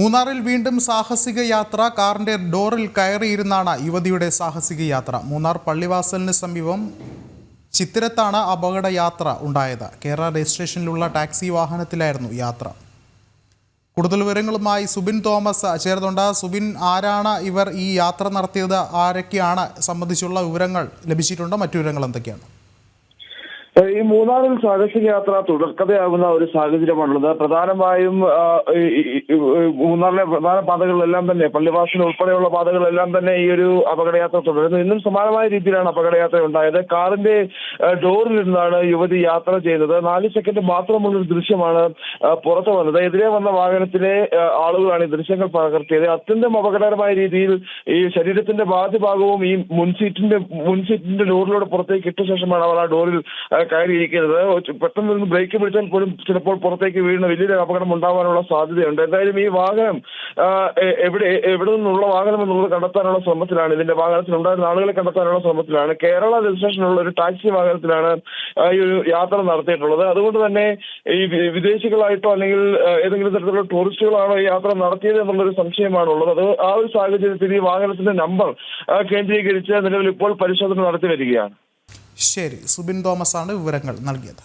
മൂന്നാറിൽ വീണ്ടും സാഹസിക യാത്ര. കാറിന്റെ ഡോറിൽ കയറിയിരുന്നാണ് യുവതിയുടെ സാഹസിക യാത്ര. മൂന്നാർ പള്ളിവാസലിന് സമീപം ചിത്തിരത്താണ് അപകട യാത്ര ഉണ്ടായത്. കേരള രജിസ്ട്രേഷനിലുള്ള ടാക്സി വാഹനത്തിലായിരുന്നു യാത്ര. കൂടുതൽ വിവരങ്ങളുമായി സുബിൻ തോമസ് ചേർന്നുണ്ട് സുബിൻ ആരാണ് ഇവർ ഈ യാത്ര നടത്തിയത്? ആരൊക്കെയാണ്? സംബന്ധിച്ചുള്ള വിവരങ്ങൾ ലഭിച്ചിട്ടുണ്ട്? മറ്റു വിവരങ്ങൾ എന്തൊക്കെയാണ്? ഈ മൂന്നാറിൽ സാഹസിക യാത്ര തുടർക്കഥയാകുന്ന ഒരു സാഹചര്യമാണുള്ളത്. പ്രധാനമായും മൂന്നാറിലെ പ്രധാന പാതകളിലെല്ലാം തന്നെ പള്ളിവാസൽ ഉൾപ്പെടെയുള്ള പാതകളെല്ലാം തന്നെ ഈ ഒരു അപകടയാത്ര തുടരുന്നു. ഇന്നും സമാനമായ രീതിയിലാണ് അപകടയാത്ര ഉണ്ടായത്. കാറിന്റെ ഡോറിലിരുന്നാണ് യുവതി യാത്ര ചെയ്തത്. നാല് സെക്കൻഡ് മാത്രമുള്ള ഒരു ദൃശ്യമാണ് പുറത്തു വന്നത്. എതിരെ വന്ന വാഹനത്തിലെ ആളുകളാണ് ഈ ദൃശ്യങ്ങൾ പകർത്തിയത്. അത്യന്തം അപകടകരമായ രീതിയിൽ ഈ ശരീരത്തിന്റെ ബാധ്യ ഭാഗവും ഈ മുൻസീറ്റിന്റെ മുൻസീറ്റിന്റെ ഡോറിലൂടെ പുറത്തേക്ക് ഇട്ട ശേഷമാണ് അവർ ആ ഡോറിൽ കയറിയിരിക്കുന്നത്. പെട്ടെന്ന് ബ്രേക്ക് പിടിച്ചാൽ പോലും ചിലപ്പോൾ പുറത്തേക്ക് വീഴുന്ന വലിയൊരു അപകടം ഉണ്ടാവാനുള്ള സാധ്യതയുണ്ട്. എന്തായാലും ഈ വാഹനം എവിടെ എവിടെ നിന്നുള്ള വാഹനം എന്നുള്ളത് കണ്ടെത്താനുള്ള ശ്രമത്തിലാണ്. ഇതിന്റെ വാഹനത്തിൽ ഉണ്ടായിരുന്ന ആളുകളെ കണ്ടെത്താനുള്ള ശ്രമത്തിലാണ്. കേരള രജിസ്ട്രേഷനുള്ള ഒരു ടാക്സി വാഹനത്തിലാണ് ഈ ഒരു യാത്ര നടത്തിയിട്ടുള്ളത്. അതുകൊണ്ട് തന്നെ ഈ വിദേശികളായിട്ടോ അല്ലെങ്കിൽ ഏതെങ്കിലും തരത്തിലുള്ള ടൂറിസ്റ്റുകളാണോ ഈ യാത്ര നടത്തിയത് എന്നുള്ളൊരു സംശയമാണുള്ളത്. അത് ആ ഒരു സാഹചര്യത്തിൽ ഈ വാഹനത്തിന്റെ നമ്പർ കേന്ദ്രീകരിച്ച് നിലവിൽ ഇപ്പോൾ പരിശോധന നടത്തി വരികയാണ്. ശരി. സുബിൻ തോമസ് ആണ് വിവരങ്ങൾ നൽകിയത്.